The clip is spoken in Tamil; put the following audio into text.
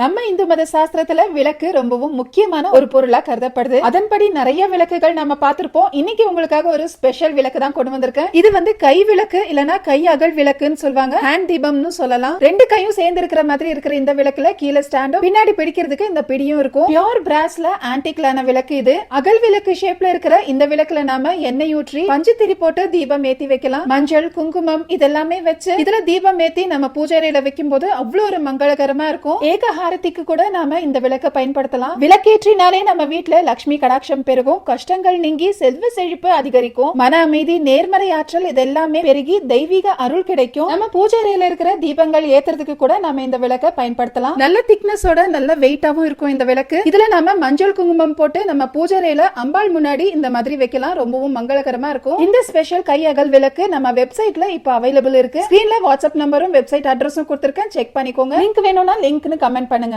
நம்ம இந்து மத சாஸ்திரத்துல விளக்கு ரொம்பவும் முக்கியமான ஒரு பொருளா கருதப்படுது. அதன்படி நிறைய விளக்குகள் நம்ம பார்த்திருப்போம். இன்னைக்கு உங்களுக்காக ஒரு ஸ்பெஷல் விளக்கு தான் கொண்டு வந்திருக்கேன். இது வந்து கை விளக்கு இல்லனா கை அகல் விளக்குன்னு சொல்லுவாங்க. ஹேண்ட் தீபம்னு சொல்லலாம். ரெண்டு கையும் சேர்ந்து இருக்கிற மாதிரி இருக்கிற இந்த விளக்குல கீழே ஸ்டாண்டும் பின்னாடி பிடிக்கிறதுக்கு இந்த பிடியும் இருக்கும். பியோர் பிராஸ்ல ஆன்டிக்லான விளக்கு இது. அகல் விளக்கு ஷேப்ல இருக்கிற இந்த விளக்குல நாம எண்ணெய் ஊற்றி பஞ்சு திரி போட்டு தீபம் ஏத்தி வைக்கலாம். மஞ்சள் குங்குமம் இதெல்லாமே வச்சு இதுல தீபம் ஏத்தி நம்ம பூஜை அறையில வைக்கும் போது அவ்வளவு ஒரு மங்களகரமா இருக்கும். ஆரத்திக்கு கூட நாம இந்த விளக்க பயன்படுத்தலாம். விளக்கேற்றினாலே நம்ம வீட்டுல லக்ஷ்மி கடாட்சம் பெருகும். கஷ்டங்கள் நீங்கி செல்வ செழிப்பு அதிகரிக்கும். மன அமைதி நேர்மறை ஆற்றல் இதெல்லாமே பெருகி தெய்வீக அருள் கிடைக்கும். நம்ம பூஜை அறையில இருக்கிற தீபங்கள் ஏத்துறதுக்கு கூட நாம இந்த விளக்க பயன்படுத்தலாம். நல்ல திக்னஸோட நல்ல வெயிட்டாவும் இருக்கும் இந்த விளக்கு. இதுல நாம மஞ்சள் குங்குமம் போட்டு நம்ம பூஜை அறையில அம்பாள் முன்னாடி இந்த மாதிரி வைக்கலாம். ரொம்பவும் மங்களகரமா இருக்கும். இந்த ஸ்பெஷல் கை அகல் விளக்கு நம்ம வெப்சைட்ல இப்ப அவைலபிள் இருக்கு. ஸ்கிரீன்ல வாட்ஸ்அப் நம்பரும் வெப்சைட் அட்ரஸும் கொடுத்திருக்கேன். செக் பண்ணிக்கோங்க. லிங்க் வேணும்னா லிங்க்னு கமெண்ட் பண்ணுங்க.